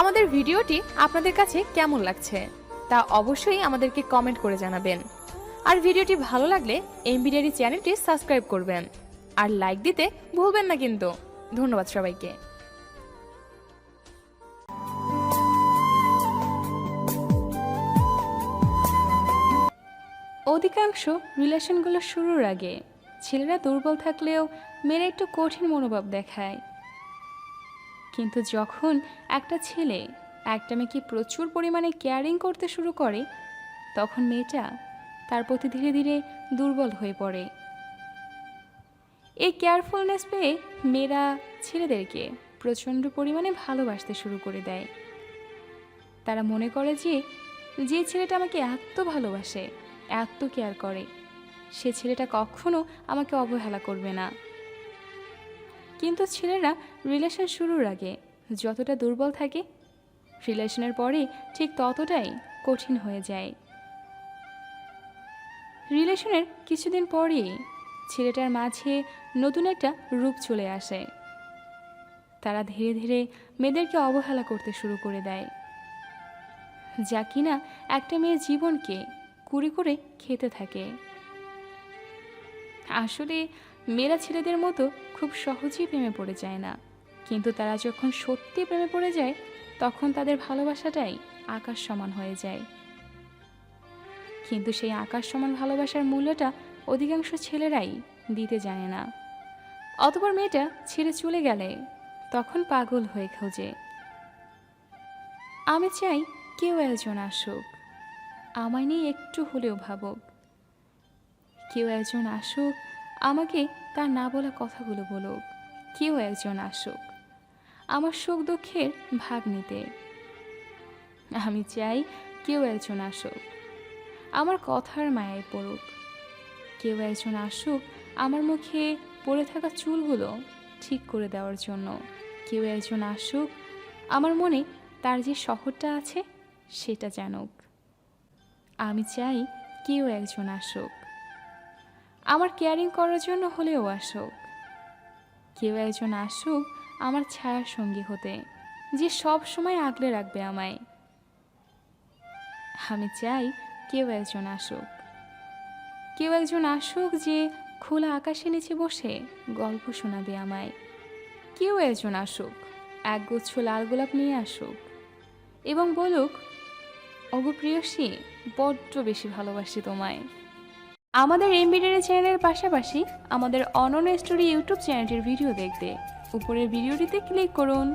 আমাদের ভিডিওটি আপনাদের কাছে কেমন লাগছে, তা অবশ্যই আমাদেরকে কমেন্ট করে জানাবেন। আর ভিডিওটি ভালো লাগলে এমবিডিআরি চ্যানেলটি সাবস্ক্রাইব করবেন। আর লাইক দিতে ভুলবেন না কিন্তু। ধন্যবাদ সবাইকে। অধিকাংশ রিলেশনগুলো শুরুর আগে ছেলেরা দুর্বল থাকলেও মেয়েরা একটু কঠিন মনোভাব দেখায়। কিন্তু যখন একটা ছেলে একটা মেয়েকে প্রচুর পরিমাণে কেয়ারিং করতে শুরু করে, তখন মেয়েটা তার প্রতি ধীরে ধীরে দুর্বল হয়ে পড়ে। এই কেয়ারফুলনেস পেয়ে মেয়েরা ছেলেদেরকে প্রচণ্ড পরিমাণে ভালোবাসতে শুরু করে দেয়। তারা মনে করে যে যে ছেলেটা আমাকে এত ভালোবাসে, এত কেয়ার করে, সে ছেলেটা কখনো আমাকে অবহেলা করবে না। কিন্তু ছেলেরা রিলেশন শুরুর আগে যতটা দুর্বল থাকে রিলেশনের পরে ঠিক ততটাই কঠিন হয়ে যায়। রিলেশনের কিছুদিন পরেই ছেলেটার মাঝে নতুন একটা রূপ চলে আসে। তারা ধীরে ধীরে মেয়েদেরকে অবহেলা করতে শুরু করে দেয়। যা কিনা একটা মেয়ের জীবনকে কুড়ে করে খেতে থাকে। আসলে মেয়েরা ছেলেদের মতো খুব সহজেই প্রেমে পড়ে যায় না। কিন্তু তারা যখন সত্যি প্রেমে পড়ে যায়, তখন তাদের ভালোবাসাটাই আকাশ সমান হয়ে যায়। কিন্তু সেই আকাশ সমান ভালোবাসার মূল্যটা অধিকাংশ ছেলেরাই দিতে জানে না। অতপর মেয়েটা ছেড়ে চলে গেলে তখন পাগল হয়ে খোঁজে। আমি চাই কেউ একজন আসুক, আমায় নিয়ে একটু হলেও ভাবুক। কেউ একজন আসুক আমাকে তার না বলা কথাগুলো বলুক, কেউ একজন আসুক। আমার সুখ দুঃখের ভাগ নিতে। আমি চাই কেউ একজন আসুক, আমার কথার মায়ায় পড়ুক। কেউ একজন আসুক, আমার মুখে পড়ে থাকা চুলগুলো ঠিক করে দেওয়ার জন্য। কেউ একজন আসুক, আমার মনে তার যে শহরটা আছে, সেটা জানুক। আমি চাই কেউ একজন আসুক। আমার কেয়ারিং করার জন্য হলেও আসুক। কেউ একজন আসুক আমার ছায়ার সঙ্গী হতে, যে সব সময় আগলে রাখবে আমায়। আমি চাই কেউ একজন আসুক। কেউ একজন আসুক যে খোলা আকাশের নিচে বসে গল্প শোনাবে আমায়। কেউ একজন আসুক, একগুচ্ছ লাল গোলাপ নিয়ে আসুক এবং বলুক অগু প্রিয়সী, বড্ড বেশি ভালোবাসি তোমায়। আমাদের এমবিডারি চ্যানেলের পাশাপাশি আমাদের অনন্য স্টোরি ইউটিউব চ্যানেলটির ভিডিও দেখতে। উপরের ভিডিওটিতে ক্লিক করুন।